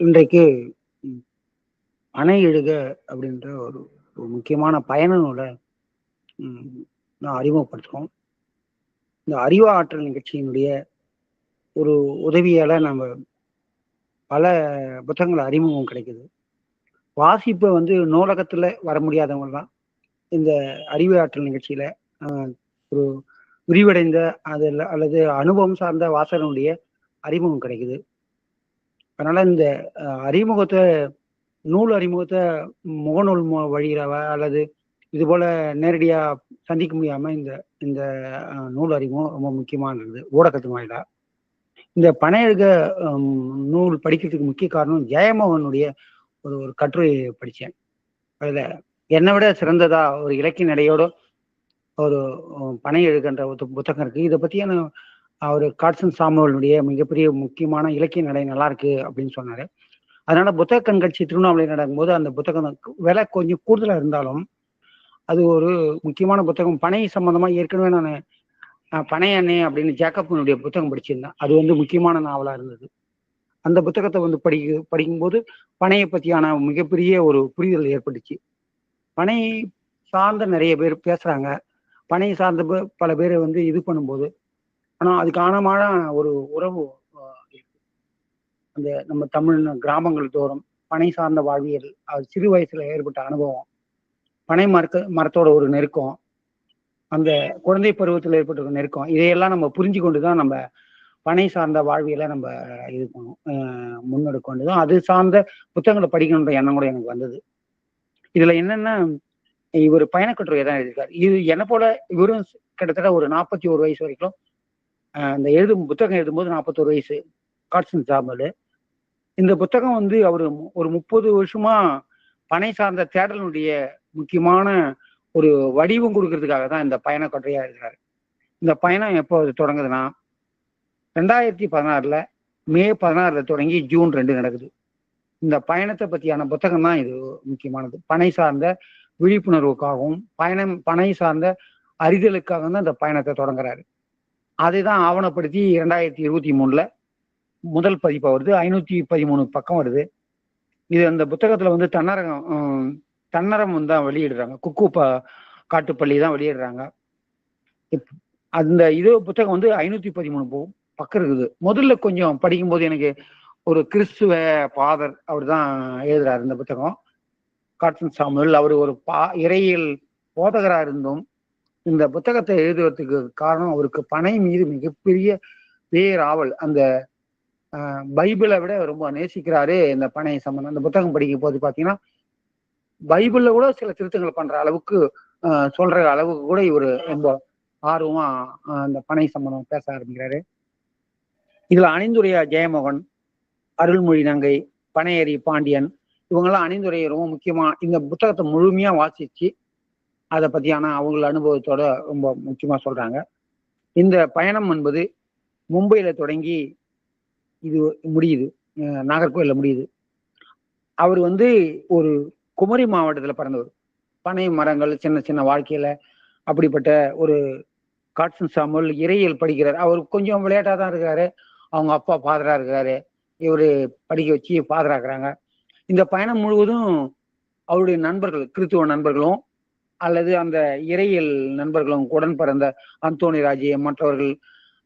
இன்றைக்கு அணை எழுக அப்படின்ற ஒரு ஒரு முக்கியமான பயண நூலை நான் அறிமுகப்படுத்துறோம். இந்த அறிவா ஆற்றல் நிகழ்ச்சியினுடைய ஒரு உதவியால நம்ம பல புத்தகங்கள் அறிமுகம் கிடைக்குது. வாசிப்பை வந்து நூலகத்துல வர முடியாதவங்க தான் இந்த அறிவு ஆற்றல் நிகழ்ச்சியில ஒரு விரிவடைந்த அது அல்லது அனுபவம் சார்ந்த வாசகனுடைய அறிமுகம் கிடைக்குது. அதனால இந்த அறிமுகத்தை நூல் அறிமுகத்தை முகநூல் மு- அல்லது இது போல நேரடியா சந்திக்க முடியாம இந்த இந்த நூல் அறிமுகம் ரொம்ப முக்கியமானது ஊடகத்து வாயிலா. இந்த பனையழுக நூல் படிக்கிறதுக்கு முக்கிய காரணம் ஜெயமோகனுடைய ஒரு ஒரு கட்டுரை படித்தேன் அதுல என்னை விட சிறந்ததா ஒரு இலக்கிய நடையோட ஒரு பனையழுகன்ற பனை எழுகின்ற ஒரு புத்தகம் இருக்கு. இதை பத்தியான அவர் காட்சன் சாமுவலுடைய மிகப்பெரிய முக்கியமான இலக்கிய நடை நல்லா இருக்கு அப்படின்னு சொன்னாரு. அதனால புத்தக கண்காட்சி திருவண்ணாமலை நடக்கும்போது அந்த புத்தகம் விலை கொஞ்சம் கூடுதலா இருந்தாலும் அது ஒரு முக்கியமான புத்தகம். பனை சம்பந்தமா ஏற்கனவே நான் பனை அண்ணே அப்படின்னு ஜேக்கப்னுடைய புத்தகம் படிச்சிருந்தேன். அது வந்து முக்கியமான நாவலா இருந்தது. அந்த புத்தகத்தை வந்து படிக்க படிக்கும்போது பனையை பத்தியான மிகப்பெரிய ஒரு புரிதல் ஏற்பட்டுச்சு. பனை சார்ந்த நிறைய பேர் பேசுறாங்க. பனை சார்ந்த பல பேரை வந்து இது பண்ணும்போது ஆனா அதுக்கு ஆழமான ஒரு உறவு அந்த நம்ம தமிழ் கிராமங்கள் தோறும் பனை சார்ந்த வாழ்வியல் அது சிறு வயசுல ஏற்பட்ட அனுபவம் பனை மரத்த மரத்தோட ஒரு நெருக்கம் அந்த குழந்தை பருவத்தில் ஏற்பட்ட ஒரு நெருக்கம் இதையெல்லாம் நம்ம புரிஞ்சு கொண்டு தான் நம்ம பனை சார்ந்த வாழ்வியலை நம்ம இது பண்ணும் ஆஹ், முன்னெடுக்க வேண்டியதும் அது சார்ந்த புத்தகங்களை படிக்கணுன்ற எண்ணம் கூட எனக்கு வந்தது. இதுல என்னன்னா இவர் பயணக்கட்டுரை தான் எழுதியிருக்காரு. இது என்ன போல இவரும் கிட்டத்தட்ட ஒரு நாற்பத்தி ஒரு வயசு வரைக்கும் அந்த எழுதும் புத்தகம் எழுதும்போது நாற்பத்தோரு வயசு. காட்சன் சாம்பல். இந்த புத்தகம் வந்து அவர் ஒரு முப்பது வருஷமா பனை சார்ந்த தேடலுடைய முக்கியமான ஒரு வடிவம் கொடுக்கறதுக்காக தான் இந்த பயண கட்டுரையா இருக்கிறாரு. இந்த பயணம் எப்போ தொடங்குதுன்னா ரெண்டாயிரத்தி பதினாறுல மே பதினாறுல தொடங்கி ஜூன் ரெண்டு நடக்குது. இந்த பயணத்தை பத்தியான புத்தகம் தான் இது முக்கியமானது. பனை சார்ந்த விழிப்புணர்வுக்காகவும் பயணம் பனை சார்ந்த அறிதலுக்காகவும் தான் இந்த பயணத்தை தொடங்குறாரு. அதை தான் ஆவணப்படுத்தி இரண்டாயிரத்தி இருபத்தி மூணுல முதல் பதிப்பாக வருது. ஐநூத்தி பதிமூணு பக்கம் வருது. இது அந்த புத்தகத்துல வந்து தன்னரகம் தன்னரம் வந்து தான் வெளியிடுறாங்க. குக்கு ப காட்டுப்பள்ளி தான் வெளியிடுறாங்க. அந்த இது புத்தகம் வந்து ஐநூத்தி பதிமூணு பக்கம் இருக்குது. முதல்ல கொஞ்சம் படிக்கும்போது எனக்கு ஒரு கிறிஸ்துவ பாதர் அவர் தான் எழுதுறாரு இந்த புத்தகம். காட்டன் சாமுவல் அவர் ஒரு பா இறையியல் போதகராக இருந்தும் இந்த புத்தகத்தை எழுதுவதற்கு காரணம் அவருக்கு பனை மீது மிகப்பெரிய பேராவல். அந்த பைபிளை விட ரொம்ப நேசிக்கிறாரு இந்த பனை சம்பந்தம். அந்த புத்தகம் படிக்கும் போது பாத்தீங்கன்னா பைபிள்ல கூட சில திருத்தங்கள் பண்ற அளவுக்கு சொல்ற அளவுக்கு கூட இவர் ரொம்ப ஆர்வமா அந்த பனை சம்பந்தம் பேச ஆரம்பிக்கிறாரு. இதுல அணிந்துரையா ஜெயமோகன் அருள்மொழி நங்கை பனையரி பாண்டியன் இவங்கெல்லாம் அணிந்துரை ரொம்ப முக்கியமா இந்த புத்தகத்தை முழுமையா வாசிச்சு அதை பற்றியான அவங்கள அனுபவத்தோட ரொம்ப முக்கியமாக சொல்கிறாங்க இந்த பயணம் என்பது மும்பையில் தொடங்கி இது முடியுது. நாகர்கோவிலில் முடியுது. அவர் வந்து ஒரு குமரி மாவட்டத்தில் பிறந்தவர். பனை மரங்கள் சின்ன சின்ன வாழ்க்கையில் அப்படிப்பட்ட ஒரு காட்சன் சாமல் இறையியல் படிக்கிறார். அவர் கொஞ்சம் விளையாட்டாக தான் இருக்காரு. அவங்க அப்பா ஃபாதராக இருக்காரு. இவர் படிக்க வச்சு ஃபாதர் இருக்கிறாங்க இந்த பயணம் முழுவதும் அவருடைய நண்பர்கள் கிறித்துவ நண்பர்களும் அல்லது அந்த இறையியல் நண்பர்களும் உடன் பிறந்த அந்தோணி ராஜே மற்றவர்கள்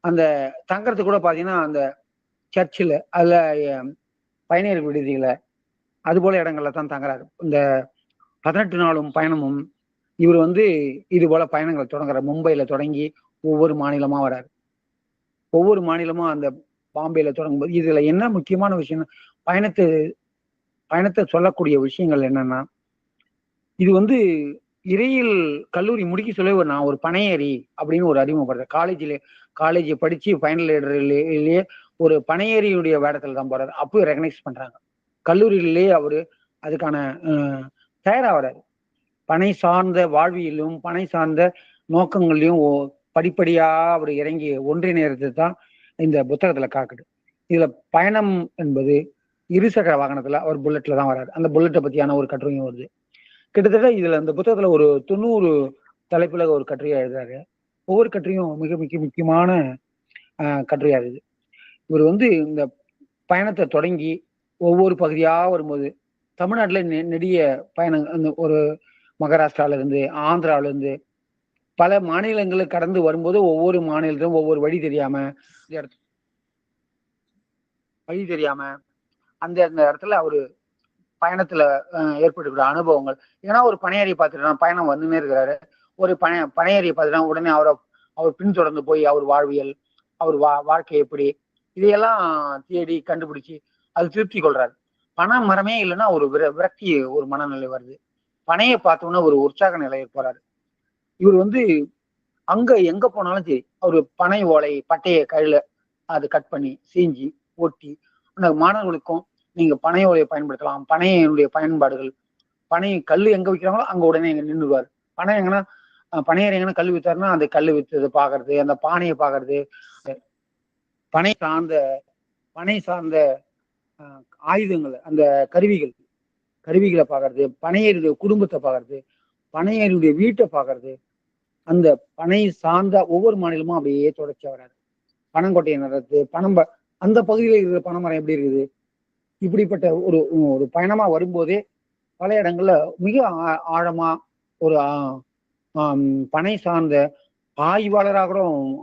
அந்த தங்கறது கூட பார்த்தீங்கன்னா அந்த சர்ச்சில் அதில் பயணிகள் பயணியர் விடுதியில அது இடங்கள்ல தான் தங்குறாரு. இந்த பதினெட்டு நாளும் பயணமும் இவர் வந்து இது போல பயணங்களை தொடங்குறாரு மும்பையில தொடங்கி ஒவ்வொரு மாநிலமா வராரு. ஒவ்வொரு மாநிலமும் அந்த பாம்பேல தொடங்கும்போது இதுல என்ன முக்கியமான விஷயம் பயணத்தை பயணத்தை சொல்லக்கூடிய விஷயங்கள் என்னன்னா இது வந்து இறையில் கல்லூரி முடிக்க சொல்ல ஒரு நான் ஒரு பனையேறி அப்படின்னு ஒரு அறிமுகப்படுறேன் காலேஜில் காலேஜ் படிச்சு ஃபைனல் இயர்லேயே ஒரு பனையேறியுடைய வேடத்துல தான் போறாரு. அப்போ ரெகனைஸ் பண்றாங்க. கல்லூரியிலேயே அவரு அதுக்கான தயாராகிறாரு பனை சார்ந்த வாழ்வியலும் பனை சார்ந்த நோக்கங்களையும் ஓ- படிப்படியா அவர் இறங்கி ஒன்றிணைறது தான் இந்த புத்தகத்துல காக்குது. இதுல பயணம் என்பது இருசக்கர வாகனத்துல அவர் புல்லட்ல தான் வராரு. அந்த புல்லட்டை பத்தியான ஒரு கட்டுரையும் வருது. கிட்டத்தட்ட இதுல அந்த புத்தகத்துல ஒரு தொண்ணூறு தலைப்புல ஒரு கட்டுரையா எழுதுறாரு. ஒவ்வொரு கட்டுரையும் மிக மிக முக்கியமான கட்டுரையா இருக்குது. இவர் வந்து இந்த பயணத்தை தொடங்கி ஒவ்வொரு பகுதியாக வரும்போது தமிழ்நாட்டில் நெ- நெடிய பயணம் அந்த ஒரு மகாராஷ்டிரால இருந்து ஆந்திரால இருந்து பல மாநிலங்களை கடந்து வரும்போது ஒவ்வொரு மாநிலத்திலும் ஒவ்வொரு வழி தெரியாம வழி தெரியாம அந்த அந்த இடத்துல அவரு பயணத்துல ஏற்பட்டுக்கூடிய ஏற்பட்டுக்கிற அனுபவங்கள். ஏன்னா ஒரு பணியாரியை பார்த்துட்டு பயணம் வந்துன்னே இருக்கிறாரு. ஒரு பண பணியாரியை பார்த்துட்டா உடனே அவரை அவர் பின்தொடர்ந்து போய் அவர் வாழ்வியல் அவர் வா வாழ்க்கை எப்படி இதையெல்லாம் தேடி கண்டுபிடிச்சு அது திருப்தி கொள்றாரு. பனை மரமே இல்லைன்னா ஒரு விர விரக்தி ஒரு மனநிலை வருது. பனையை பார்த்தோன்னே ஒரு உற்சாக நிலையை போறாரு. இவர் வந்து அங்க எங்க போனாலும் சரி அவரு பனை ஓலை பட்டையை கையில அது கட் பண்ணி செஞ்சு ஒட்டி அந்த மாணவர்களுக்கும் நீங்க பனை ஓலையை பயன்படுத்தலாம். பனையினுடைய பயன்பாடுகள். பனை கல் எங்க விற்கிறாங்களோ அங்க உடனே எங்க நின்றுவார் பனை எங்கன்னா பனையர் எங்கன்னா கல் வித்தாருன்னா அந்த கல் வித்தது பாக்குறது அந்த பானையை பாக்குறது. பனை சார்ந்த பனை சார்ந்த ஆயுதங்கள் அந்த கருவிகள் கருவிகளை பார்க்கறது பனையருடைய குடும்பத்தை பார்க்கறது பனையருடைய வீட்டை பார்க்கறது அந்த பனை சார்ந்த ஒவ்வொரு மாநிலமும் அப்படியே தொடர்ச்சி வராது. பனங்கொட்டையை நடுறது பனம் அந்த பகுதியில் இருக்கிற பனைமரம் எப்படி இருக்குது? இப்படிப்பட்ட ஒரு ஒரு பயணமா வரும்போதே பல இடங்கள்ல மிக ஆ- ஆழமா ஒரு பனை சார்ந்த ஆய்வாளராக கூட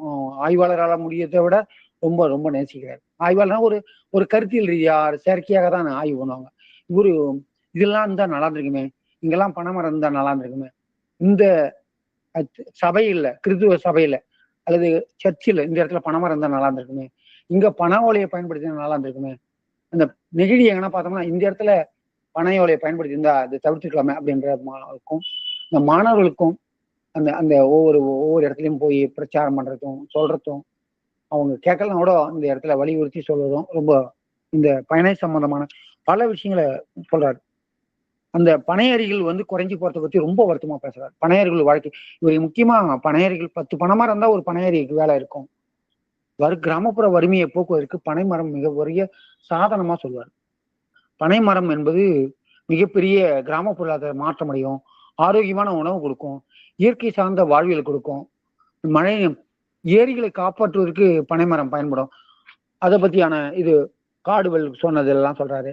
ஆஹ், ஆய்வாளரால முடியதை விட ரொம்ப ரொம்ப நேசிக்கிறார். ஆய்வாளர்னா ஒரு ஒரு கருத்தியல் ரீதியா செயற்கையாக தான் ஆய்வு பண்ணுவாங்க. இவரு இதெல்லாம் இருந்தா நல்லா இருந்திருக்குமே இங்கெல்லாம் பனைமரம் இருந்தா நல்லா இருந்திருக்குமே இந்த சபையில கிறித்துவ சபையில அல்லது சர்ச்சில் இந்த இடத்துல பனைமரம் இருந்தா நல்லா இருந்திருக்குமே இங்க பனை ஓலையை பயன்படுத்தினா நல்லா இருந்திருக்குமே அந்த நெகிழி எங்கன்னா பார்த்தோம்னா இந்த இடத்துல பனை பயன்படுத்தி இருந்தா அது தவிர்த்துக்கலாமே அப்படின்ற மாணவருக்கும் இந்த மாணவர்களுக்கும் அந்த அந்த ஒவ்வொரு ஒவ்வொரு இடத்துலையும் போய் பிரச்சாரம் பண்றதும் சொல்றதும் அவங்க கேட்கலாம் கூட இந்த இடத்துல வலியுறுத்தி சொல்வதும் ரொம்ப இந்த பயண சம்பந்தமான பல விஷயங்களை சொல்றாரு. அந்த பனையறிகள் வந்து குறைஞ்சி போறதை பத்தி ரொம்ப வருத்தமா பேசுறாரு. பனையர்கள் வாழ்க்கை இவர் முக்கியமா பனையறிகள் பத்து பணமா இருந்தா ஒரு பனையறிக்கு வேலை இருக்கும். வரு கிராமப்புற வறுமையை போக்குவதற்கு பனைமரம் மிக பெரிய சாதனமா சொல்வார். பனைமரம் என்பது மிகப்பெரிய கிராம பொருளாதார மாற்றம் அடையும் ஆரோக்கியமான உணவு கொடுக்கும் இயற்கை சார்ந்த வாழ்வியல் கொடுக்கும். மழை ஏரிகளை காப்பாற்றுவதற்கு பனைமரம் பயன்படும். அதை பத்தியான இது காடுவெல் சொன்னதெல்லாம் சொல்றாரு.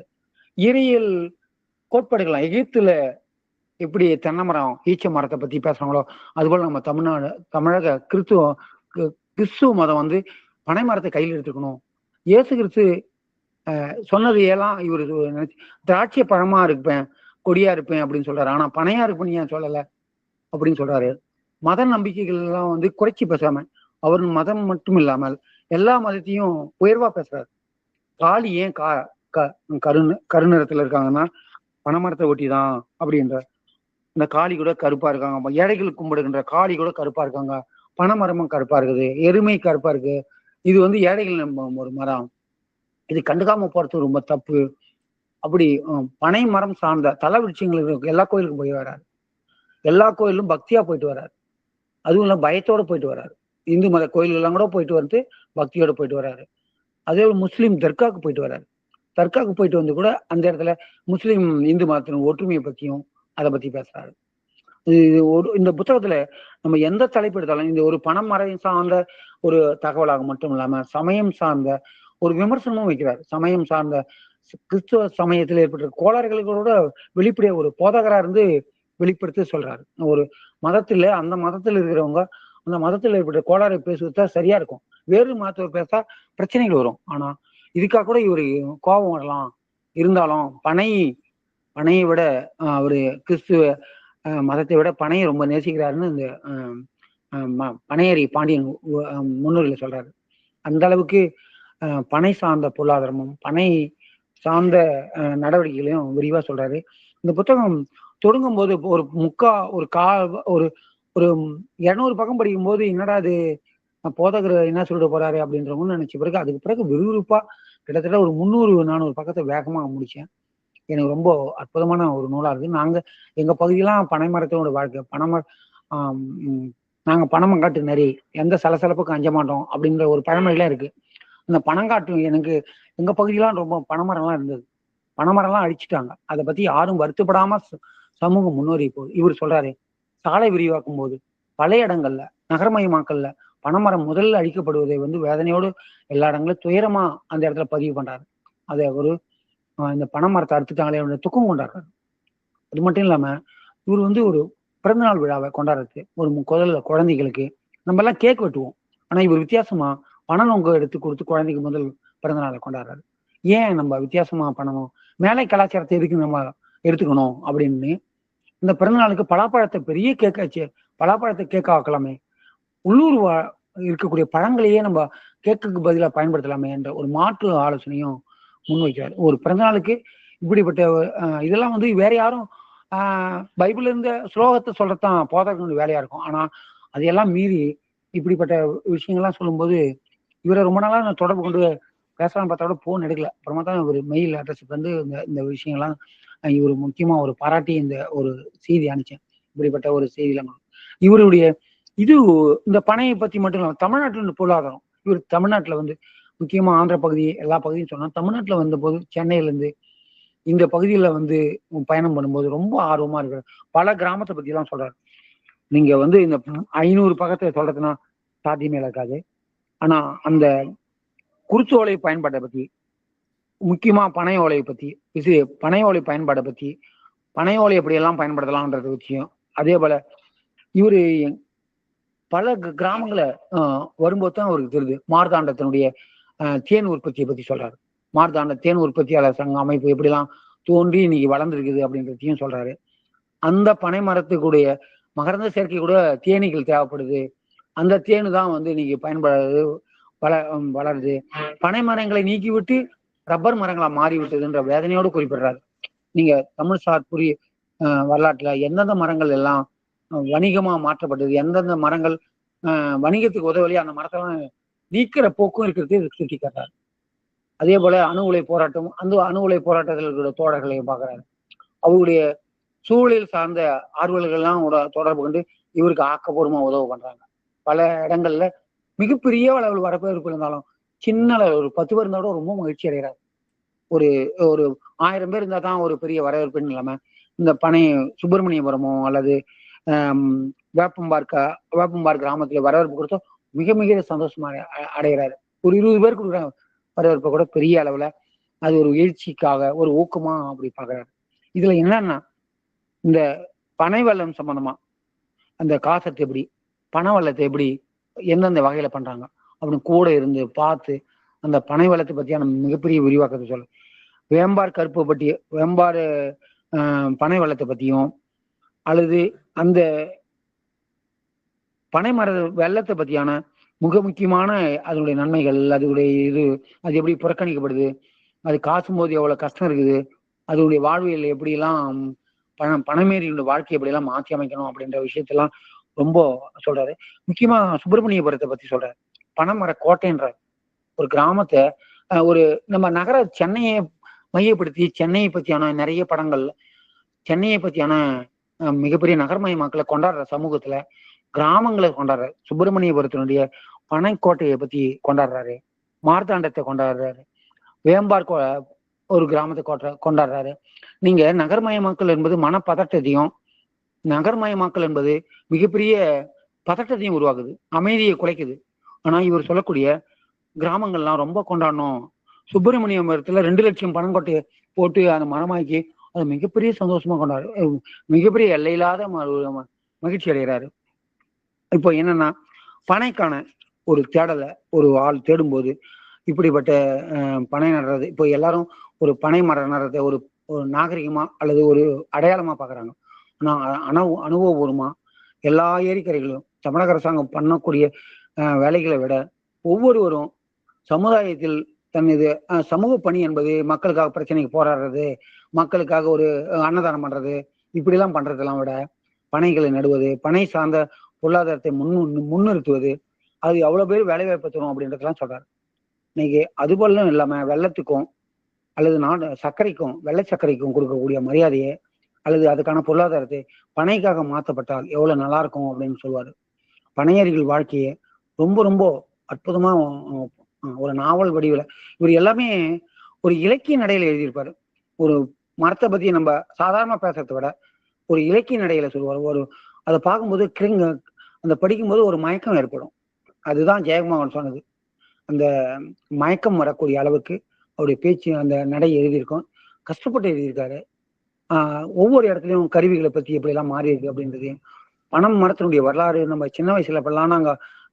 இயற்பியல் கோட்பாடுகளாம் எகிப்துல எப்படி தென்னை மரம் ஈச்ச மரத்தை பத்தி பேசுறாங்களோ அதுபோல நம்ம தமிழ்நாடு தமிழக கிறிஸ்துவ கிறிஸ்துவ மதம் வந்து பனை மரத்தை கையில் எடுத்துக்கணும். இயேசு கிறிஸ்து சொன்னது எல்லாம் இவர் நினைச்சு திராட்சை பழமா இருப்பேன் கொடியா இருப்பேன் அப்படின்னு சொல்றாரு. ஆனா பனையா இருப்பேன் ஏன் சொல்லலை? அப்படின்னு சொல்றாரு. மத நம்பிக்கைகள் எல்லாம் வந்து குறைச்சி பேசாம அவர் மதம் மட்டும் இல்லாமல் எல்லா மதத்தையும் உயர்வா பேசுறாரு. காளி ஏன் கா க- கருண கருநிறத்துல இருக்காங்கன்னா பனைமரத்தை ஒட்டி தான் அப்படின்ற இந்த காளி கூட கருப்பா இருக்காங்க. ஏழைகள் கும்பிடுகின்ற காளி கூட கருப்பா இருக்காங்க. பனைமரமும் கருப்பா இருக்குது. எருமை கருப்பா இருக்கு. இது வந்து ஏழைகள் நம்ம ஒரு மரம். இது கண்டுக்காம போறது ரொம்ப தப்பு. அப்படி பனை மரம் சார்ந்த தலை விருட்சங்களுக்கு எல்லா கோயிலுக்கும் போய் வராரு. எல்லா கோயிலும் பக்தியா போயிட்டு வராரு. அதுவும் இல்லை பயத்தோட போயிட்டு வராரு. இந்து மத கோயில்கள்லாம் கூட போயிட்டு வந்து பக்தியோட போயிட்டு வராரு. அதே முஸ்லீம் தர்காவுக்கு போயிட்டு வராரு. தர்காவுக்கு போயிட்டு வந்து கூட அந்த இடத்துல முஸ்லீம் இந்து மதத்தின் ஒற்றுமையை பத்தியும் அதை பத்தி பேசுறாரு. இது ஒரு இந்த புத்தகத்துல நம்ம எந்த தலைப்பு எடுத்தாலும் இந்த ஒரு பணம் மரம் சார்ந்த ஒரு தகவலாக மட்டும் இல்லாம சமயம் சார்ந்த ஒரு விமர்சனமும் வைக்கிறார். சமயம் சார்ந்த கிறிஸ்துவ சமயத்தில் ஏற்பட்ட கோளாறுகளோட வெளிப்படைய ஒரு போதகரா இருந்து வெளிப்படுத்தி சொல்றாரு. ஒரு மதத்துல அந்த மதத்தில் இருக்கிறவங்க அந்த மதத்துல ஏற்பட்ட கோளாறை பேசுவதா சரியா இருக்கும். வேறு மதத்தவர் பேசா பிரச்சனைகள் வரும். ஆனா இதுக்காக கூட இவரு கோபம் வரலாம். இருந்தாலும் பனை பனையை விட ஆஹ், அவரு கிறிஸ்துவ மதத்தை விட பனையை ரொம்ப நேசிக்கிறாருன்னு இந்த ஆஹ், பனையரி பாண்டியன் உ- சொல்றாரு. அந்த அளவுக்கு பனை சார்ந்த பொருளாதாரமும் பனை சார்ந்த நடவடிக்கைகளையும் விரிவா சொல்றாரு. இந்த புத்தகம் தொடங்கும் போது ஒரு முக்கா ஒரு கா ஒரு ஒரு இரநூறு பக்கம் படிக்கும் போது என்னடா அது போதகர் என்ன சொல்லிட்டு போறாரு அப்படின்றவங்க நினைச்ச பிறகு அதுக்கு பிறகு விறுவிறுப்பா கிட்டத்தட்ட ஒரு முந்நூறு நானூறு பக்கத்தை வேகமா முடிச்சேன். எனக்கு ரொம்ப அற்புதமான ஒரு நூலா இருக்கு. நாங்க எங்க பகுதியெல்லாம் பனைமரத்தோட வாழ்க்கை பனைமர நாங்க பணம் நாங்க பனமங்காட்டு நரி எந்த சலசலப்புக்கும் அஞ்ச மாட்டோம் அப்படிங்கிற ஒரு பழமொழிலாம் இருக்கு. அந்த பனங்காட்டு எனக்கு எங்க பகுதியெல்லாம் ரொம்ப பனைமரம்லாம் இருந்தது. பனைமரம்லாம் அழிச்சிட்டாங்க. அதை பத்தி யாரும் வருத்தப்படாம ச- சமூகம் முன்னேறி போகுது. இவர் சொல்றாரு சாலை விரிவாக்கும் போது பல இடங்கள்ல நகரமயமாக்கல்ல பனைமரம் முதல்ல அழிக்கப்படுவதை வந்து வேதனையோடு எல்லா இடங்களும் துயரமா அந்த இடத்துல பதிவு பண்றாரு. அதை ஒரு ஆஹ் இந்த பனைமரத்தை அறுத்துட்டாங்களே துக்கம் கொண்டாடுறாரு. அது மட்டும் இல்லாம இவர் வந்து ஒரு பிறந்தநாள் விழாவை கொண்டாடுறது ஒரு முதல்ல குழந்தைகளுக்கு நம்ம எல்லாம் கேக் வெட்டுவோம். ஆனா இவர் வித்தியாசமா பணம் எடுத்து கொடுத்து குழந்தைக்கு முதல் பிறந்த நாளை கொண்டாடுறாரு. ஏன் நம்ம வித்தியாசமா பண்ணணும்? மேலை கலாச்சாரத்தை எதுக்கு நம்ம எடுத்துக்கணும் அப்படின்னு இந்த பிறந்த நாளுக்கு பலாப்பழத்தை பெரிய கேக்காச்சு பலாப்பழத்தை கேக்கா ஆக்கலாமே. உள்ளூர் வா- இருக்கக்கூடிய பழங்களையே நம்ம கேக்குக்கு பதிலாக பயன்படுத்தலாமே என்ற ஒரு மாற்று ஆலோசனையும் முன்வைக்கிறார். ஒரு பிறந்த நாளுக்கு இப்படிப்பட்ட இதெல்லாம் வந்து வேற யாரும் பைபிள் இருந்த ஸ்லோகத்தை சொல்றதுதான் போதகங்களுடைய வேலையா இருக்கும். ஆனா அதையெல்லாம் மீறி இப்படிப்பட்ட விஷயங்கள்லாம் சொல்லும்போது இவரை ரொம்ப நாளா நான் தொடர்பு கொண்டு பேசலாம் பார்த்தா கூட போன் எடுக்கல. அப்புறமா தான் ஒரு மெயில் அட்ரஸுக்கு வந்து இந்த இந்த விஷயங்கள்லாம் இவர் முக்கியமா ஒரு பாராட்டி இந்த ஒரு செய்தி அனுப்பிச்சேன். இப்படிப்பட்ட ஒரு செய்தியெல்லாம் இவருடைய இது இந்த பனையை பத்தி மட்டும் இல்லாமல் தமிழ்நாட்டில் பொருளாதாரம். இவர் தமிழ்நாட்டில் வந்து முக்கியமா ஆந்திர பகுதி எல்லா பகுதியும் சொன்னா தமிழ்நாட்டில் வந்த போது இந்த பகுதியில வந்து பயணம் பண்ணும்போது ரொம்ப ஆர்வமா இருக்கிறார் பல கிராமத்தை பத்தி எல்லாம் சொல்றாரு. நீங்க வந்து இந்த ஐநூறு பக்கத்தை சொல்றதுன்னா சாத்தியமே இருக்காது ஆனா அந்த குருச்சோலை பயன்பாட்டை பத்தி முக்கியமா பனை ஓலையை பத்தி இது பனை ஓலை பயன்பாடை பத்தி பனை ஓலை எப்படி எல்லாம் பயன்படுத்தலாம்ன்றது விஷயம். அதே போல இவரு பல கிராமங்களை வரும்போது தான் அவருக்கு தெரியுது. மார்த்தாண்டத்தினுடைய தேன் உற்பத்தியை பத்தி சொல்றாரு. மார்த்தாண்ட தேன் உற்பத்தியாளர் சங்க அமைப்பு எப்படிலாம் தோன்றி இன்னைக்கு வளர்ந்துருக்குது அப்படின்றதையும் சொல்றாரு. அந்த பனை மரத்துக்குடைய மகரந்த சேர்க்கை கூட தேனீக்கள் தேவைப்படுது. அந்த தேனு தான் வந்து இன்னைக்கு பயன்படுறது வள வளருது. பனை மரங்களை நீக்கிவிட்டு ரப்பர் மரங்களா மாறி விட்டதுன்ற வேதனையோடு குறிப்பிடுறாரு. நீங்க தமிழ் சார் புரிய ஆஹ், வரலாற்றுல எந்தெந்த மரங்கள் எல்லாம் வணிகமா மாற்றப்பட்டது? எந்தெந்த மரங்கள் ஆஹ், வணிகத்துக்கு உதவலையோ? அந்த மரத்தெல்லாம் நீக்கிற போக்கும் இருக்கிறது சுட்டி காட்டுறாரு அதே போல அணு உலை போராட்டம் அந்த அணு உலை போராட்டத்தில் இருக்கிற தோழர்களையும் பார்க்கறாரு. அவருடைய சூழலில் சார்ந்த ஆர்வலர்கள்லாம் தொடர்பு கொண்டு இவருக்கு ஆக்கப்பூர்வமாக உதவு பண்றாங்க. பல இடங்கள்ல மிகப்பெரிய அளவில் வரவேற்பு இருந்தாலும் சின்ன அளவில் ஒரு பத்து பேர் இருந்தால் கூட ரொம்ப மகிழ்ச்சி அடைகிறார். ஒரு ஒரு ஆயிரம் பேர் இருந்தால் தான் ஒரு பெரிய வரவேற்புன்னு இல்லாமல் இந்த பனை சுப்பிரமணியபுரமோ அல்லது வேப்பம்பார்க்கா வேப்பம்பார் கிராமத்துல வரவேற்பு கொடுத்தோ மிக மிக சந்தோஷமா அடைகிறாரு. ஒரு இருபது பேர் கொடுக்குறாங்க. வரவேற்பை கூட பெரிய அளவுல அது ஒரு எழுச்சிக்காக ஒரு ஊக்கமா அப்படி பாக்குறாரு இதுல என்னன்னா இந்த பனை வெள்ளம் சம்பந்தமா அந்த காசத்தை எப்படி பனை எப்படி எந்தெந்த வகையில பண்றாங்க அப்படின்னு கூட இருந்து பார்த்து அந்த பனை வெள்ளத்தை பத்தியான மிகப்பெரிய விரிவாக்கத்தை சொல்ல. வேம்பார் கருப்பு பற்றி வேம்பார் ஆஹ், பனை பத்தியும் அல்லது அந்த பனை மர வெள்ளத்தை பத்தியான மிக முக்கியமான அதனுடைய நன்மைகள் அதனுடைய இது அது எப்படி புறக்கணிக்கப்படுது அது காசும் போது எவ்வளவு கஷ்டம் இருக்குது அதனுடைய வாழ்வியல் எப்படிலாம் பணம் பணமேறியுடைய வாழ்க்கையை எப்படியெல்லாம் மாற்றி அமைக்கணும் அப்படின்ற விஷயத்தெல்லாம் ரொம்ப சொல்றாரு. முக்கியமா சுப்பிரமணியபுரத்தை பத்தி சொல்றாரு. பணமர கோட்டைன்ற ஒரு கிராமத்தை அஹ், ஒரு நம்ம நகர சென்னையை மையப்படுத்தி சென்னையை பத்தியான நிறைய படங்கள் சென்னையை பத்தியான மிகப்பெரிய நகர்மயமாக்களை கொண்டாடுற சமூகத்துல கிராமங்களை கொண்டாடுறாரு. சுப்பிரமணியபுரத்தினுடைய பனைக்கோட்டையை பத்தி கொண்டாடுறாரு. மார்த்தாண்டத்தை கொண்டாடுறாரு. வேம்பார் ஒரு கிராமத்தை கொண்ட கொண்டாடுறாரு. நீங்க நகர்மயமாக்கல் என்பது மனப்பதட்டத்தையும் நகர்மயமாக்கல் என்பது மிகப்பெரிய பதட்டத்தையும் உருவாக்குது. அமைதியை குலைக்குது. ஆனா இவர் சொல்லக்கூடிய கிராமங்கள்லாம் ரொம்ப கொண்டாடணும். சுப்பிரமணியபுரத்துல ரெண்டு லட்சம் பனங்கோட்டையை போட்டு அந்த மரமாக்கி அது மிகப்பெரிய சந்தோஷமா கொண்டாடு மிகப்பெரிய எல்லையில்லாத ம- ம- மகிழ்ச்சி அடைகிறாரு. இப்போ என்னன்னா பனைக்கான ஒரு தேடலை ஒரு ஆள் தேடும்போது இப்படிப்பட்ட பனை நடுறது இப்போ எல்லாரும் ஒரு பனை மரம் நடுறதை ஒரு ஒரு நாகரிகமா அல்லது ஒரு அடையாளமா பாக்குறாங்க ஆனா அனு அனுபவபூர்வமா எல்லா ஏரிக்கரைகளும் தமிழக அரசாங்கம் பண்ணக்கூடிய வேலைகளை விட ஒவ்வொருவரும் சமுதாயத்தில் தனது சமூக பணி என்பது மக்களுக்காக பிரச்சனைக்கு போராடுறது மக்களுக்காக ஒரு அன்னதானம் பண்றது இப்படிலாம் பண்றதெல்லாம் விட பனைகளை நடுவது பனை சார்ந்த பொருளாதாரத்தை முன் முன்னிறுத்துவது அது எவ்வளவு பேர் வேலை வாய்ப்பு தரும் அப்படின்றதெல்லாம் சொல்றாரு. இன்னைக்கு அது போலும் இல்லாம வெள்ளத்துக்கும் அல்லது நாடு சர்க்கரைக்கும் வெள்ளை சர்க்கரைக்கும் கொடுக்கக்கூடிய மரியாதையை அல்லது அதுக்கான பொருளாதாரத்தை பனைக்காக மாற்றப்பட்டால் எவ்வளவு நல்லா இருக்கும் அப்படின்னு சொல்லுவார். பனையர்கள் வாழ்க்கையை ரொம்ப ரொம்ப அற்புதமா ஒரு நாவல் வடிவில் இவர் எல்லாமே ஒரு இலக்கிய நடையில எழுதியிருப்பாரு. ஒரு மரத்தை பத்தி நம்ம சாதாரணமாக பேசுறத விட ஒரு இலக்கிய நடையில சொல்லுவார். ஒரு அதை பார்க்கும்போது கிரிங்க அந்த படிக்கும்போது ஒரு மயக்கம் ஏற்படும். அதுதான் ஜெயக்குமாரன் சொன்னது. அந்த மயக்கம் வரக்கூடிய அளவுக்கு அவருடைய பேச்சு அந்த நடை எழுதியிருக்கும். கஷ்டப்பட்டு எழுதியிருக்காரு. ஒவ்வொரு இடத்துலையும் கருவிகளை பத்தி எப்படி எல்லாம் மாறி இருக்கு அப்படின்றதையும் பணம் மரத்தினுடைய வரலாறு நம்ம சின்ன வயசுல இப்பெல்லாம் நாங்க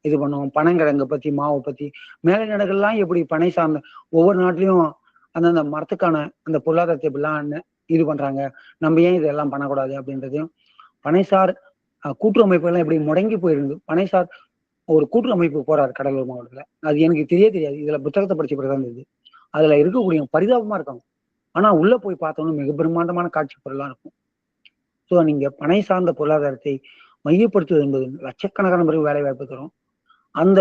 இது பண்ணுவோம். பனங்கிழங்கை பத்தி மாவை பத்தி. மேலை நாடுகள்லாம் எப்படி பனை சார்ந்த ஒவ்வொரு நாட்டிலையும் அந்தந்த மரத்துக்கான அந்த பொருளாதாரத்தை எப்படிலாம் இது பண்றாங்க. நம்ம ஏன் இதெல்லாம் பண்ணக்கூடாது அப்படின்றதையும் பனைசார் அஹ், கூட்டுறமைப்புகள்லாம் எப்படி முடங்கி போயிருந்து பனைசார் ஒரு கூட்டுறமைப்பு போறாரு கடலூர் மாவட்டத்துல. அது எனக்கு தெரிய தெரியாது. இதுல புத்தகத்தை படிச்ச பிறகு இருந்தது அதுல இருக்கக்கூடிய பரிதாபமா இருக்காங்க. ஆனா உள்ள போய் பார்த்தோம்னா மிக பிரம்மாண்டமான காட்சி பொருளா இருக்கும். ஸோ நீங்க பனை சார்ந்த பொருளாதாரத்தை மையப்படுத்துவது என்பது லட்சக்கணக்கான பிறகு வேலை வாய்ப்பு தரும். அந்த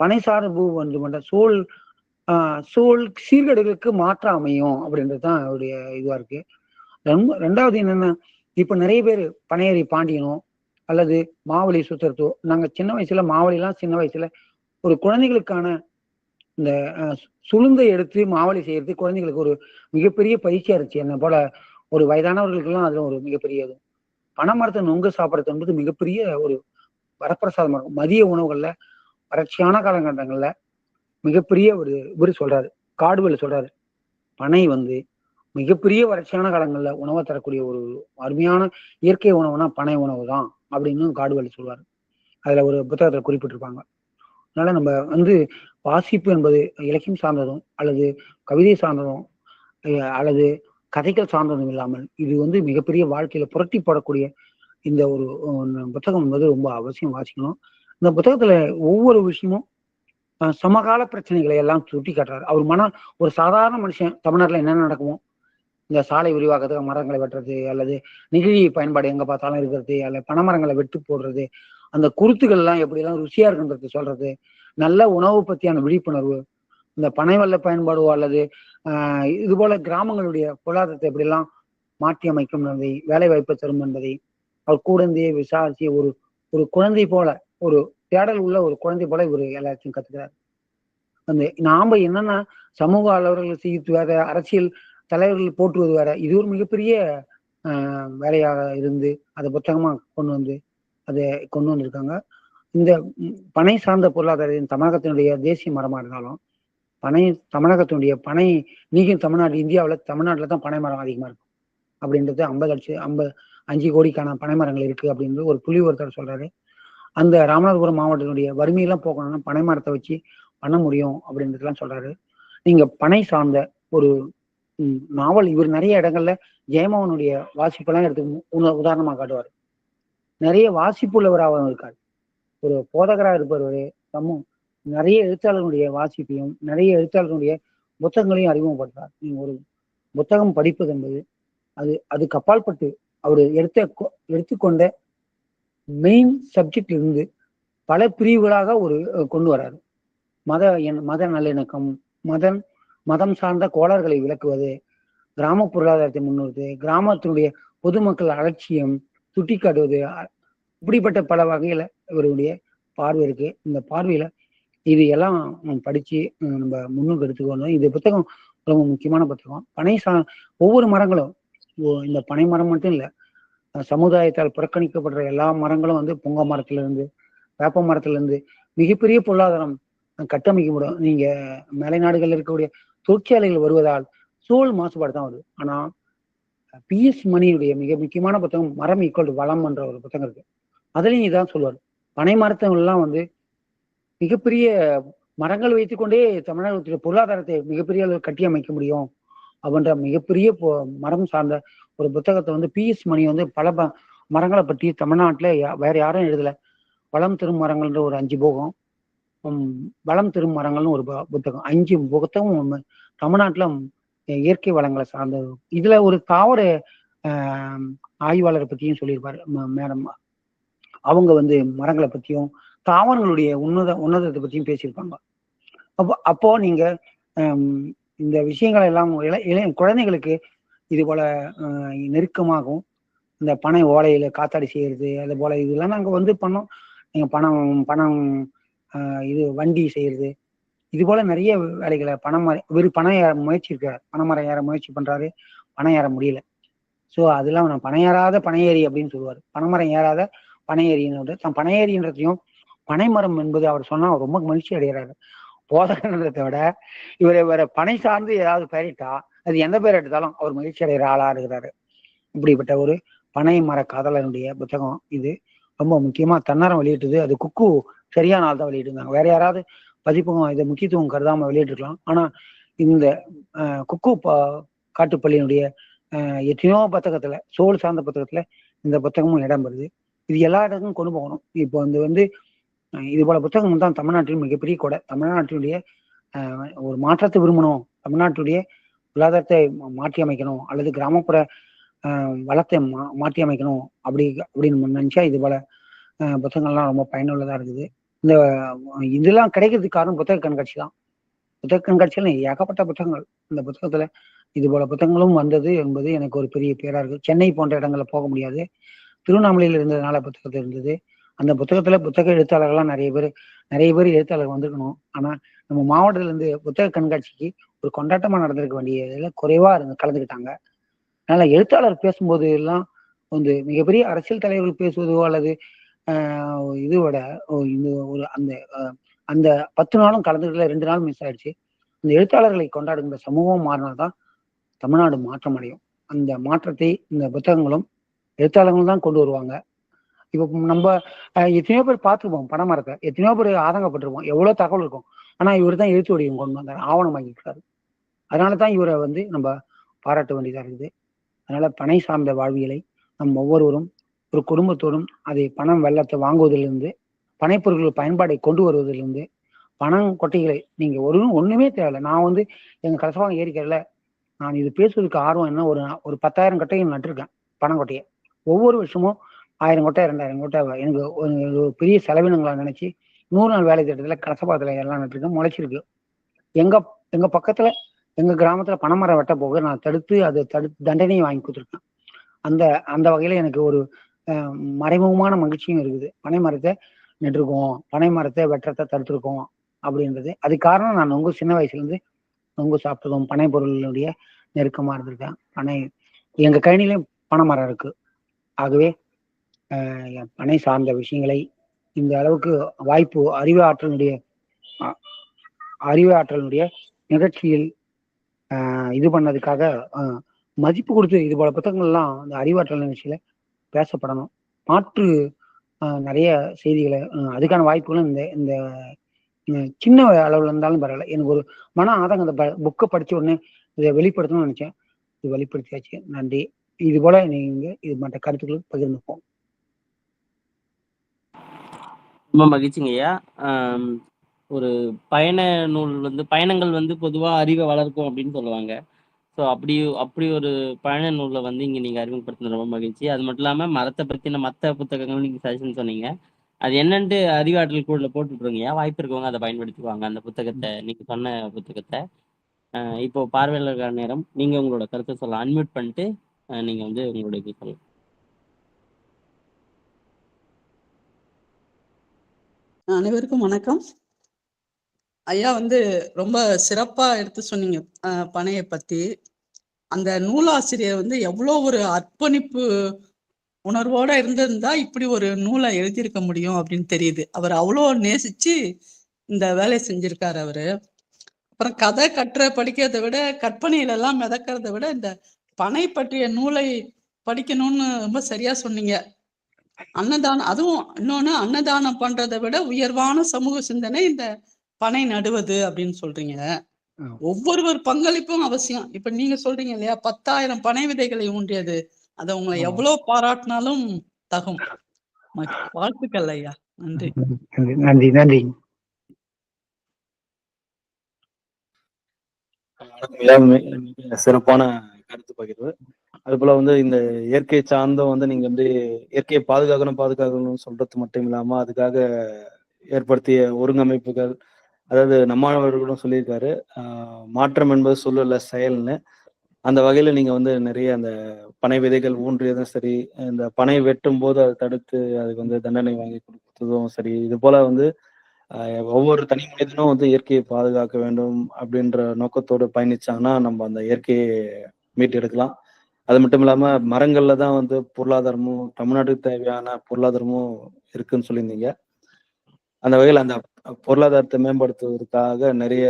பனை சார்பு வந்து மட்டும் சூழ் சூழ் சீர்கேடுகளுக்கு மாற்ற அமையும் அப்படின்றது தான் அவருடைய இதுவா இருக்கு. ரொம்ப ரெண்டாவது என்னன்னா இப்ப நிறைய பேர் பனையரி பாண்டியனும் அல்லது மாவழி சுத்தரத்தோ நாங்கள் சின்ன வயசுல மாவழிலாம் சின்ன வயசுல ஒரு குழந்தைகளுக்கான இந்த சுளுந்தை எடுத்து மாவழி செய்யறது குழந்தைங்களுக்கு ஒரு மிகப்பெரிய பயிற்சியா இருந்துச்சு. என்ன போல ஒரு வயதானவர்களுக்கெல்லாம் அதுல ஒரு மிகப்பெரிய இது. பனைமரத்தை நொங்கு சாப்பிட்றது என்பது மிகப்பெரிய ஒரு வரப்பிரசாதமாக இருக்கும். மதிய உணவுகள்ல வறட்சியான காலகட்டங்கள்ல மிகப்பெரிய ஒரு இவர் சொல்றாரு காடுவெளி சொல்றாரு. பனை வந்து மிகப்பெரிய வறட்சியான காலங்களில் உணவை தரக்கூடிய ஒரு அருமையான இயற்கை உணவுனா பனை உணவு தான் அப்படின்னு காடுவெளி சொல்வார். அதுல ஒரு புத்தகத்துல குறிப்பிட்டிருப்பாங்க. அதனால நம்ம வந்து வாசிப்பு என்பது இலக்கியம் சார்ந்ததும் அல்லது கவிதை சார்ந்ததும் அல்லது கதைகள் சார்ந்ததும் இல்லாமல் இது வந்து மிகப்பெரிய வாழ்க்கையில புரட்டி போடக்கூடிய இந்த ஒரு புத்தகம் என்பது ரொம்ப அவசியம் வாசிக்கணும். இந்த புத்தகத்துல ஒவ்வொரு விஷயமும் சமகால பிரச்சனைகளை எல்லாம் சுட்டி காட்டுறாரு. அவர் மன ஒரு சாதாரண மனுஷன் தமிழ்நாட்டில் என்ன நடக்குமோ இந்த சாலை விரிவாக்கத்துக்கு மரங்களை வெட்டுறது அல்லது நெகிழி பயன்பாடு எங்க பார்த்தாலும் இருக்கிறது அல்ல பனைமரங்களை வெட்டு போடுறது அந்த குருத்துகள் எல்லாம் எப்படி எல்லாம் ருசியா இருக்குன்றது சொல்றது நல்ல உணவு பத்தியான விழிப்புணர்வு இந்த பனை வெள்ள பயன்பாடோ அல்லது ஆஹ் இது போல கிராமங்களுடைய பொருளாதாரத்தை எப்படி எல்லாம் மாற்றி அமைக்கும் என்பதை வேலை வாய்ப்பு தரும் என்பதை அவர் கூடந்தே விசாரிச்சு ஒரு ஒரு குழந்தை போல ஒரு தேடல் உள்ள ஒரு குழந்தை போல இவர் எல்லாத்தையும் கத்துக்கிறார். அந்த நாம என்னன்னா சமூக அளவர்கள் செய்து வேற அரசியல் தலைவர்கள் போற்றுவது வேற இது ஒரு மிகப்பெரிய ஆஹ் வேலையாக இருந்து அதை புத்தகமா கொண்டு வந்து அதை கொண்டு வந்திருக்காங்க. இந்த பனை சார்ந்த பொருளாதாரத்தின் தமிழகத்தினுடைய தேசிய மரமா இருந்தாலும் பனை தமிழகத்தினுடைய பனை நீக்கும் தமிழ்நாடு இந்தியாவில் தமிழ்நாட்டில் தான் பனை மரம் அதிகமாக இருக்கும். அப்படின்றது ஐம்பது லட்சம் ஐம்பது அஞ்சு கோடிக்கான பனை மரங்கள் இருக்கு அப்படின்றது ஒரு புள்ளி ஒருத்தர் சொல்றாரு. அந்த ராமநாதபுரம் மாவட்டத்தினுடைய வறுமையெல்லாம் போக்கணும்னா பனை மரத்தை வச்சு பண்ண முடியும் அப்படின்றதுலாம் சொல்றாரு. நீங்கள் பனை சார்ந்த ஒரு நாவல் இவர் நிறைய இடங்கள்ல ஜெயமோகனுடைய வாசிப்பெல்லாம் எடுத்து உதாரணமா காட்டுவார். நிறைய வாசிப்புள்ளவராகவும் இருக்கார். ஒரு போதகரா இருப்பவர் தம்மு நிறைய எழுத்தாளர்களுடைய வாசிப்பையும் நிறைய எழுத்தாளர்களுடைய புத்தகங்களையும் அறிமுகப்படுத்தார் நீங்க ஒரு புத்தகம் படிப்பது என்பது அது அது கப்பால்பட்டு அவர் எடுத்த கொ- எடுத்துக்கொண்ட மெயின் சப்ஜெக்ட்ல இருந்து பல பிரிவுகளாக ஒரு கொண்டு வராரு. மத என் மத நல்லிணக்கம் மதம் மதம் சார்ந்த கோளாறுகளை விளக்குவது கிராம பொருளாதாரத்தை முன்னிறுத்து கிராமத்தினுடைய பொதுமக்கள் அலட்சியம் சுட்டிக்காட்டுவது இப்படிப்பட்ட பல வகையில இவருடைய பார்வை இருக்கு. இந்த பார்வையில இது எல்லாம் படிச்சு நம்ம முன்னுக்கு எடுத்துக்கணும் இந்த புத்தகம் ரொம்ப முக்கியமான புத்தகம். பனை சா ஒவ்வொரு மரங்களும் இந்த பனை மரம் மட்டும் இல்ல சமுதாயத்தால் புறக்கணிக்கப்படுற எல்லா மரங்களும் வந்து புங்க மரத்துல இருந்து வேப்ப மரத்துல இருந்து மிகப்பெரிய பொருளாதாரம் கட்டமைக்க முடியும் நீங்க மேலைநாடுகள்ல இருக்கக்கூடிய தொழிற்சாலைகள் வருவதால் சூழல் மாசுபாடு தான் வருது. ஆனா பிஎஸ் மணியுடைய மிக முக்கியமான புத்தகம் மரம் ஈக்குவல் வளம் என்ற ஒரு புத்தகம் இருக்கு. அதுலயும் இதான் சொல்லுவார். பனை மரத்தவங்கள்லாம் வந்து மிகப்பெரிய மரங்கள் வைத்துக்கொண்டே தமிழகத்துடைய பொருளாதாரத்தை மிகப்பெரிய அளவில் கட்டி அமைக்க முடியும் அப்படின்ற மிகப்பெரிய மரம் சார்ந்த ஒரு புத்தகத்தை வந்து பிஎஸ் மணி வந்து பல ப- மரங்களை பற்றி தமிழ்நாட்டில் யா- வேற யாரும் எழுதலை. வளம் தரும் மரங்கள்ன்ற ஒரு அஞ்சு போகம். வளம் தரும் மரங்கள்னு ஒரு புத்தகம். அஞ்சு புத்தகம் ஒண்ணு. இயற்கை வளங்களை சார்ந்த இதுல ஒரு தாவர ஆய்வாளரை பத்தியும் சொல்லியிருப்பாரு ம- மேடம். அவங்க வந்து மரங்களை பத்தியும் தாவரங்களுடைய உன்னத உன்னதத்தை பத்தியும் பேசியிருப்பாங்க. அப்போ அப்போ நீங்க இந்த விஷயங்களை எல்லாம் இள இளைய குழந்தைகளுக்கு இது போல நெருக்கமாகும் இந்த பனை ஓலையில காத்தாடி செய்யறது அது போல இதெல்லாம் நாங்க வந்து பண்ணோம். நீங்க பணம் பணம் இது வண்டி செய்யறது. இது போல நிறைய வேலைகளை பணம் வெறும் பணம் ஏற முயற்சி இருக்கார் பணமரம் ஏற முயற்சி பண்றாரு. பணம் ஏற முடியல. ஸோ அதெல்லாம் நான் பணம் ஏறாத பனையேறி அப்படின்னு சொல்லுவார். பனைமரம் ஏறாத பனையேறின்னு தான் பனையேறின்றதையும் பனைமரம் என்பது அவர் சொன்னா அவர் ரொம்ப மகிழ்ச்சி அடைகிறாரு. போதகன்றதை விட இவரை வேற பனை சார்ந்து ஏதாவது பெயரிட்டா அது எந்த பெயர் எடுத்தாலும் அவர் மகிழ்ச்சி அடைகிற ஆளா இருக்கிறாரு. இப்படிப்பட்ட ஒரு பனை மர காதலனுடைய புத்தகம் இது. ரொம்ப முக்கியமா தன்னாரம் வெளியிட்டது. அது குக்கு சரியான ஆள் தான் வெளியிட்டிருந்தாங்க. வேற யாராவது பதிப்பகம் இதை முக்கியத்துவம் கருதாம வெளியிட்டிருக்கலாம். ஆனா இந்த குக்கு பா- காட்டுப்பள்ளியினுடைய அஹ், எத்தனையோ புத்தகத்துல சோல் சார்ந்த புத்தகத்துல இந்த புத்தகமும் இடம் வருது இது எல்லா இடத்துக்கும் கொண்டு போகணும். இப்போ வந்து வந்து இது போல புத்தகம் தான் தமிழ்நாட்டில் மிகப்பெரிய கொடை. தமிழ்நாட்டினுடைய ஒரு மாற்றத்தை விரும்பணும். தமிழ்நாட்டுடைய பொருளாதாரத்தை மாற்றி அமைக்கணும். அல்லது கிராமப்புற வளத்தை மா மாற்றி அமைக்கணும். அப்படி அப்படின்னு நினைச்சா இது போல புத்தகங்கள்லாம் ரொம்ப பயனுள்ளதா இருக்குது. இந்த இதெல்லாம் கிடைக்கிறதுக்கு காரணம் புத்தக கண்காட்சி தான் புத்தக கண்காட்சியில் ஏகப்பட்ட புத்தகங்கள். இந்த புத்தகத்துல இது போல புத்தகங்களும் வந்தது என்பது எனக்கு ஒரு பெரிய பேரா இருக்கு. சென்னை போன்ற இடங்களில் போக முடியாது. திருவண்ணாமலையில் இருந்ததுனால புத்தகத்தில் இருந்தது. அந்த புத்தகத்துல புத்தக எழுத்தாளர்கள்லாம் நிறைய பேர் நிறைய பேர் எழுத்தாளர்கள் வந்திருக்கணும். ஆனா நம்ம மாவட்டத்துல இருந்து புத்தக கண்காட்சிக்கு ஒரு கொண்டாட்டமா நடந்திருக்க வேண்டியதுல குறைவா இருந்து கலந்துக்கிட்டாங்க. அதனால எழுத்தாளர் பேசும்போது எல்லாம் வந்து மிகப்பெரிய அரசியல் தலைவர்கள் பேசுவதோ அல்லது இதோட இந்த ஒரு அந்த அந்த பத்து நாளும் கலந்துக்கல ரெண்டு நாள் மிஸ் ஆயிடுச்சு. இந்த எழுத்தாளர்களை கொண்டாடுகின்ற சமூகம் மாறினால்தான் தமிழ்நாடு மாற்றம் அடையும். அந்த மாற்றத்தை இந்த புத்தகங்களும் எழுத்தாளர்களும் தான் கொண்டு வருவாங்க. இப்போ நம்ம எத்தனையோ பேர் பார்த்துருப்போம் பணமரத்தை எத்தனையோ பேர் ஆதங்கப்பட்டிருப்போம். எவ்வளோ தகவல் இருக்கும். ஆனால் இவர் தான் எழுத்து வடிவம் கொண்டு வந்தார் ஆவணமாக்கியிருக்காரு அதனால தான் இவரை வந்து நம்ம பாராட்ட வேண்டியதாக இருக்குது. அதனால பனை சார்ந்த வாழ்வியலை நம் ஒவ்வொருவரும் ஒரு குடும்பத்தோடும் அதை பணம் வெள்ளத்தை வாங்குவதிலிருந்து பனைப்பொருட்கள் பயன்பாடை கொண்டு வருவதிலிருந்து பணம் கொட்டைகளை நீங்க ஒரு ஒண்ணுமே தேவையில்லை. நான் வந்து எங்க கலசவாங்க ஏரிக்கல நான் இது பேசுவதற்கு ஆர்வம் என்ன? ஒரு ஒரு பத்தாயிரம் கொட்டைகள் நட்டிருக்கேன் பனங்கொட்டையை ஒவ்வொரு வருஷமும் ஆயிரம் கொட்டை ரெண்டாயிரம் கொட்டை எனக்கு ஒரு பெரிய செலவினங்களாக நினைச்சு நூறு நாள் வேலை திட்டத்தில் கலசபாத்தில் எல்லாம் நட்டிருக்கேன் முளைச்சிருக்கு. எங்க எங்க பக்கத்துல எங்க கிராமத்துல பனைமரம் வெட்ட போக நான் தடுத்து அதை தடுத்து தண்டனையை வாங்கி கொடுத்துருக்கேன். அந்த அந்த வகையில எனக்கு ஒரு மறைமுகமான மகிழ்ச்சியும் இருக்குது. பனை மரத்தை நட்டிருக்கோம். பனை மரத்தை வெட்டுறதை தடுத்துருக்கோம் அப்படின்றது. அது காரணம் நான் நொங்கு சின்ன வயசுலேருந்து நொங்கு சாப்பிட்டதும் பனை பொருளினுடைய நெருக்கமாக இருந்திருக்கேன். பனை எங்கள் கழனிலையும் பனை மரம் இருக்கு. ஆகவே பனை சார்ந்த விஷயங்களை இந்த அளவுக்கு வாய்ப்பு அறிவு ஆற்றலுடைய அறிவு ஆற்றலுடைய நிகழ்ச்சியில் இது பண்ணதுக்காக மதிப்பு கொடுத்து இது போல புத்தகங்கள்லாம் அந்த அறிவாற்றல் நிகழ்ச்சியில பேசப்படணும். மாற்று நிறைய செய்திகளை அதுக்கான வாய்ப்புகளும் இந்த இந்த சின்ன அளவில் இருந்தாலும் பரவாயில்ல. எனக்கு ஒரு மன ஆதங்கம் அந்த புக்கை படித்த உடனே இதை வெளிப்படுத்தணும்னு நினைச்சேன். இது வெளிப்படுத்தியாச்சு. நன்றி. இது போல நீங்க இது மற்ற கருத்துக்களும் பகிர்ந்துப்போம் ரொம்ப மகிழ்ச்சிங்க ஐயா. ஒரு பயண நூல் வந்து பயணங்கள் வந்து பொதுவாக அறிவை வளர்க்கும் அப்படின்னு சொல்லுவாங்க. ஸோ அப்படி அப்படி ஒரு பயண நூலை வந்து இங்க நீங்க அறிமுகப்படுத்தின ரொம்ப மகிழ்ச்சி. அது மட்டும் இல்லாம மரத்தை பத்தின மற்ற புத்தகங்கள் நீங்க சஜஷன் சொன்னீங்க. அது என்னன்ட்டு அறிவாற்றல் கூட போட்டு விட்ருங்கய்யா வாய்ப்பு இருக்கவங்க அதை பயன்படுத்திக்குவாங்க அந்த புத்தகத்தை. நீங்க சொன்ன புத்தகத்தை. இப்போ பார்வையாளர்கள் நேரம் நீங்க உங்களோட கருத்தை சொல்ல அன்மியூட் பண்ணிட்டு ஆஹ் நீங்க வந்து உங்களோட இது சொல்லலாம் அனைவருக்கும் வணக்கம். ஐயா வந்து ரொம்ப சிறப்பா எடுத்து சொன்னீங்க அஹ், பனையை பத்தி. அந்த நூலாசிரியர் வந்து எவ்வளோ ஒரு அர்ப்பணிப்பு உணர்வோட இருந்திருந்தா இப்படி ஒரு நூலை எழுதியிருக்க முடியும் அப்படின்னு தெரியுது. அவர் அவ்வளோ நேசிச்சு இந்த வேலையை செஞ்சிருக்காரு அவரு. அப்புறம் கதை கற்ற படிக்கிறதை விட கற்பனையில எல்லாம் மிதக்கிறத விட இந்த பனை பற்றிய நூலை படிக்கணும்னு ரொம்ப சரியா சொன்னீங்க. அன்னதானம் அதுவும் இன்னொன்னு அன்னதானம் பண்றதை விட உயர்வான சமூக சிந்தனை இந்த பனை நடுவது அப்படின்னு சொல்றீங்க. ஒவ்வொருவர் பங்களிப்பும் அவசியம். இப்ப நீங்க சொல்றீங்க இல்லையா? பத்தாயிரம் பனை விதைகளை ஊன்றியது. அதை உங்களை. எவ்வளவு பாராட்டினாலும் தகும். வாழ்த்துக்கள் ஐயா. நன்றி. நன்றி நன்றி சிறப்பான கருத்து பகிர்வு. அது போல வந்து இந்த இயற்கை சார்ந்தும் வந்து நீங்க வந்து இயற்கையை பாதுகாக்கணும் பாதுகாக்கணும்னு சொல்றது மட்டும் இல்லாம அதுக்காக ஏற்படுத்திய ஒருங்கமைப்புகள் அதாவது நம்மாழ்வார்களும் சொல்லியிருக்காரு மாற்றம் என்பது சொல்லல செயல்னு. அந்த வகையில நீங்க வந்து நிறைய அந்த பனை விதைகள் ஊன்றியதும் சரி இந்த பனை வெட்டும் போது அதை தடுத்து அதுக்கு வந்து தண்டனை வாங்கி கொடுத்ததும் சரி இது போல வந்து ஒவ்வொரு தனி மனிதனும் வந்து இயற்கையை பாதுகாக்க வேண்டும் அப்படின்ற நோக்கத்தோடு பயணிச்சாங்கன்னா நம்ம அந்த இயற்கையை மீட்டெடுக்கலாம் அது மட்டும் இல்லாம மரங்கள்ல தான் வந்து பொருளாதாரமும் தமிழ்நாட்டுக்கு தேவையான பொருளாதாரமும் இருக்குன்னு சொல்லியிருந்தீங்க. அந்த வகையில் அந்த பொருளாதாரத்தை மேம்படுத்துவதற்காக நிறைய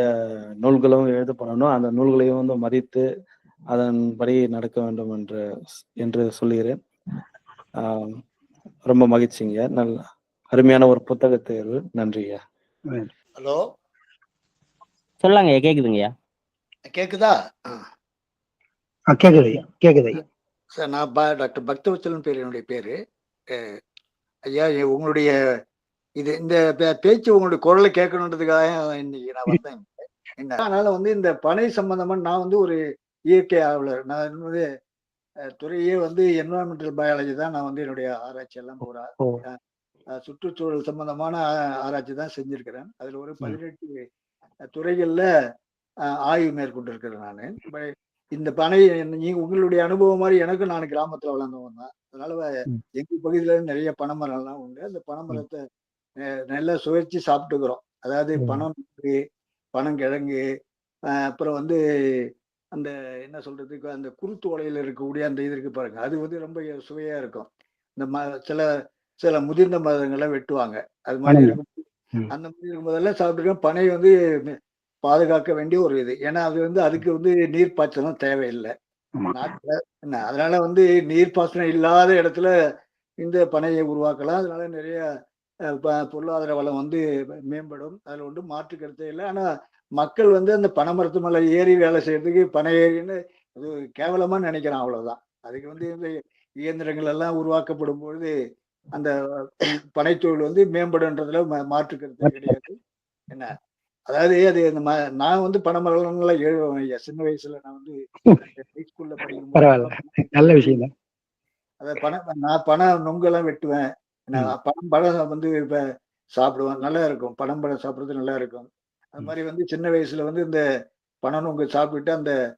நூல்களும் எழுதப்படணும் அந்த நூல்களையும் வந்து மதித்து அதன்படி நடக்க வேண்டும் என்று என்று சொல்லுகிறேன். ரொம்ப மகிழ்ச்சிங்க. நல்ல அருமையான ஒரு புத்தக தேர்வு. நன்றிங்க ஹலோ? சொல்லாங்க ஐயா கேக்குதுங்கய்யா கேக்குதா? கேக்குது ஐயா கேக்குது சார் நான் ப டாக்டர் பக்தவச்சலன் பேர் என்னுடைய பேரு. ஐயா உங்களுடைய இது இந்த பேச்சு உங்களுடைய குரலை கேட்கணுன்றதுக்காக இன்னைக்கு நான் வந்தேன். என்ன? அதனால வந்து இந்த பனை சம்பந்தமா நான் வந்து ஒரு இயற்கை ஆர்வலர் நான் வந்து துறையே வந்து என்வரான்மெண்டல் பயாலஜி தான் நான் வந்து என்னுடைய ஆராய்ச்சி எல்லாம் அஹ், சுற்றுச்சூழல் சம்பந்தமான ஆராய்ச்சி தான் செஞ்சிருக்கிறேன். அதுல ஒரு பதினெட்டு துறைகள்ல ஆய்வு மேற்கொண்டிருக்கிறேன் நான். இந்த பனை நீ உங்களுடைய அனுபவம் மாதிரி எனக்கும் நான் கிராமத்துல வளர்ந்தவன் தான். அதனால. எங்க பகுதியில நிறைய பனைமரம்லாம் உண்டு. அந்த பனைமரத்தை நல்லா சுவைச்சு சாப்பிட்டுக்கிறோம். அதாவது ம். பனம் பனங்கிழங்கு அப்புறம் வந்து அந்த என்ன சொல்றதுக்கு அந்த குருத்தோலையில இருக்கக்கூடிய அந்த இது இருக்கு பாருங்க. அது வந்து ரொம்ப சுவையா இருக்கும். இந்த ம சில சில முதிர்ந்த மரங்களை வெட்டுவாங்க. அது மாதிரி. இருக்கும். அந்த மாதிரி இருக்கும்போதெல்லாம் சாப்பிட்டுருக்கேன் பனை வந்து பாதுகாக்க வேண்டிய ஒரு இது. ஏன்னா அது வந்து அதுக்கு வந்து நீர் பாய்ச்சலும் தேவையில்லை. என்ன அதனால வந்து நீர்ப்பாசனம் இல்லாத இடத்துல இந்த பனையை உருவாக்கலாம். அதனால நிறைய பொருளாதார வளம் வந்து மேம்படும். அதுல ஒன்று மாற்று கருத்தே இல்லை. ஆனா மக்கள் வந்து அந்த பனைமரத்து மேல ஏறி வேலை செய்யறதுக்கு பனை ஏறின்னு அது கேவலமா நினைக்கிறான் அவ்வளவுதான். அதுக்கு வந்து இந்த இயந்திரங்கள் எல்லாம் உருவாக்கப்படும் பொழுது அந்த பனைத்தொழில் வந்து மேம்படுன்றதுல மாற்று கருத்து கிடையாது. என்ன? அதாவது அது இந்த ம- நான் வந்து பனைமரம்லாம் எழுதுவேன் ஐயா சின்ன வயசுல நான் வந்து ஹைஸ்கூல்ல படிக்கும். நல்ல விஷயம் தான் அத பணம் நான் பணம் நொங்கெல்லாம் வெட்டுவேன். பணம் பழம் வந்து இப்ப சாப்பிடுவேன் நல்லா இருக்கும் பனம் பழம் சாப்பிடுறது நல்லா இருக்கும் அது மாதிரி வந்து சின்ன வயசுல வந்து இந்த பனை நொங்கு சாப்பிட்டுட்டு அந்த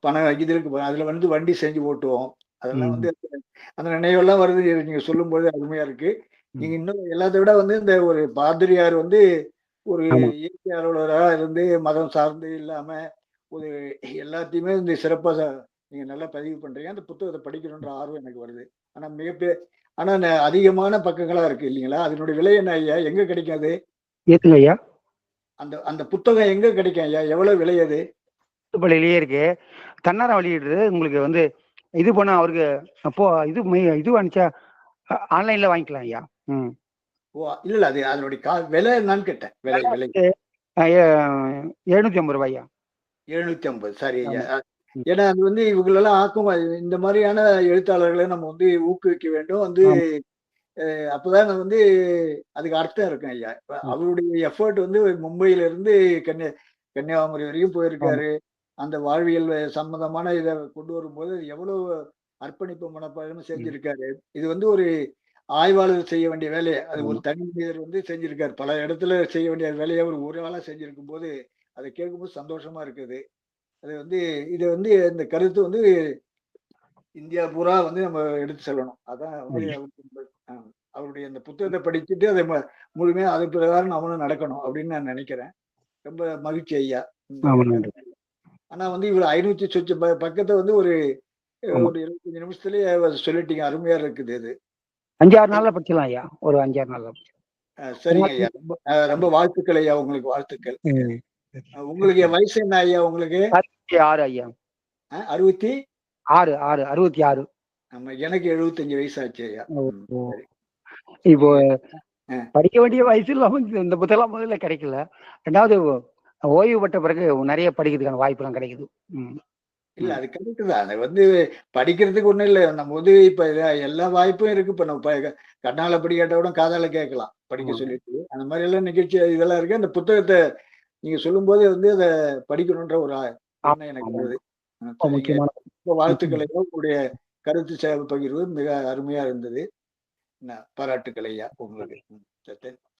பணம் இது இருக்கு அதுல வந்து வண்டி செஞ்சு ஓட்டுவோம். அதெல்லாம். வந்து அந்த- நினைவெல்லாம் வருது. நீங்க சொல்லும்போது அருமையா இருக்கு. நீங்க இன்னும் எல்லாத்த விட வந்து இந்த ஒரு பாதிரியார் வந்து ஒரு. இயற்கை அலுவலரா இருந்து மதம் சார்ந்து இல்லாம ஒரு எல்லாத்தையுமே இந்த சிறப்பா ச- நீங்க நல்லா பதிவு பண்றீங்க. அந்த புத்தகத்தை படிக்கணுன்ற ஆர்வம் எனக்கு வருது. ஆனா மிகப்பெரிய ஆனா ந- அதிகமான பக்கங்களா இருக்கு இல்லைங்களா அதனுடைய விலை என்ன ஐயா எங்க கிடைக்கும் அது ஏத்துங்க ஐயா அந்த அந்த புத்தகம் எங்க கிடைக்கும் ஐயா எவ்வளவு விலை அது பள்ளியிலேயே இருக்கு தன்னார வெளியிடுறது உங்களுக்கு வந்து இது பண்ண அவருக்கு அப்போ இது இது அனுப்பிச்சா ஆன்லைன்ல வாங்கிக்கலாம் ஐயா ம் ஓ இல்ல இல்ல அது அதனுடைய கா விலை என்னன்னு கேட்டேன் விலை விலை எழுநூத்தி ஐம்பது ரூபாய்யா எழுநூத்தி ஐம்பது சரி ஐயா. ஏன்னா அது வந்து இவங்களெல்லாம் ஆக்கும் இந்த மாதிரியான எழுத்தாளர்களை நம்ம வந்து ஊக்குவிக்க வேண்டும். வந்து அப்பதான் வந்து அதுக்கு அர்த்தம் இருக்கும் ஐயா. அவருடைய எஃபர்ட் வந்து மும்பையில இருந்து கன்னியா கன்னியாகுமரி வரைக்கும் போயிருக்காரு. அந்த வாழ்வியல் சம்பந்தமான இதை கொண்டு வரும்போது எவ்வளவு அர்ப்பணிப்பு மனப்பாடம் செஞ்சிருக்காரு. இது வந்து ஒரு ஆய்வாளர் செய்ய வேண்டிய வேலையை அது ஒரு தனி மனிதர் வந்து செஞ்சிருக்காரு. பல இடத்துல செய்ய வேண்டிய வேலையை ஒரு ஒரு ஆளா செஞ்சிருக்கும் போது அதை கேட்கும்போது சந்தோஷமா இருக்குது. அது வந்து இது வந்து இந்த கருத்து வந்து இந்தியா பூரா வந்து நம்ம எடுத்து செல்லணும். அதான் அவருடைய அந்த புத்தகத்தை படிச்சுட்டு அதை முழுமையா அது பிரகாரம் நம்மளும் நடக்கணும் அப்படின்னு நான் நினைக்கிறேன். ரொம்ப மகிழ்ச்சி ஐயா. ஆனா வந்து இவ்வளவு ஐநூத்தி சொச்ச ப- பக்கத்தை வந்து ஒரு. ஒரு இருபத்தஞ்சு நிமிஷத்துலயே சொல்லிட்டீங்க. அருமையா இருக்குது இது. அஞ்சாறு நாள்ல படிச்சிடலாம் ஐயா. ஒரு அஞ்சாறு நாள்ல சரிங்க ஐயா. ரொம்ப வாழ்த்துக்கள் ஐயா. உங்களுக்கு வாழ்த்துக்கள். உங்களுக்கு வயசு என்ன ஐயா உங்களுக்கு? அறுபத்தி ஆறு ஐயா. அறுபத்தி? ஆறு ஆறு அறுபத்தி ஆறு. ஆமா எனக்கு எழுபத்தஞ்சு வயசு ஆச்சு ஐயா. இப்போ. படிக்க வேண்டிய வயசு இல்லாம இந்த- புத்தகம் முதல்ல கிடைக்கல. ரெண்டாவது ஓய்வு பெற்ற பிறகு நிறைய படிக்கிறதுக்கான வாய்ப்புலாம் கிடைக்குது. ம். இல்ல அது கரெக்ட் தான் அது வந்து படிக்கிறதுக்கு ஒண்ணும் இல்ல. நம்ம வந்து இப்ப எல்லா வாய்ப்பும் இருக்கு. இப்ப நம்ம கண்ணால படிக்காட்ட கூட காதால கேட்கலாம். படிக்க. சொல்லிட்டு. அந்த மாதிரி எல்லாம் நிகழ்ச்சி இதெல்லாம் இருக்கு. அந்த புத்தகத்தை நீங்க சொல்லும் போது வந்து அதை படிக்கணும்ன்ற ஒரு எண்ணம் எனக்கு. வருது ஆ, ரொம்ப சரிங்க. முக்கியமான ரொம்ப வாழ்த்துக்களை உங்களுடைய கருத்து சேவை பகிர்வு மிக அருமையா இருந்தது என்ன, பாராட்டுக்கள் ஐயா உங்களுக்கு.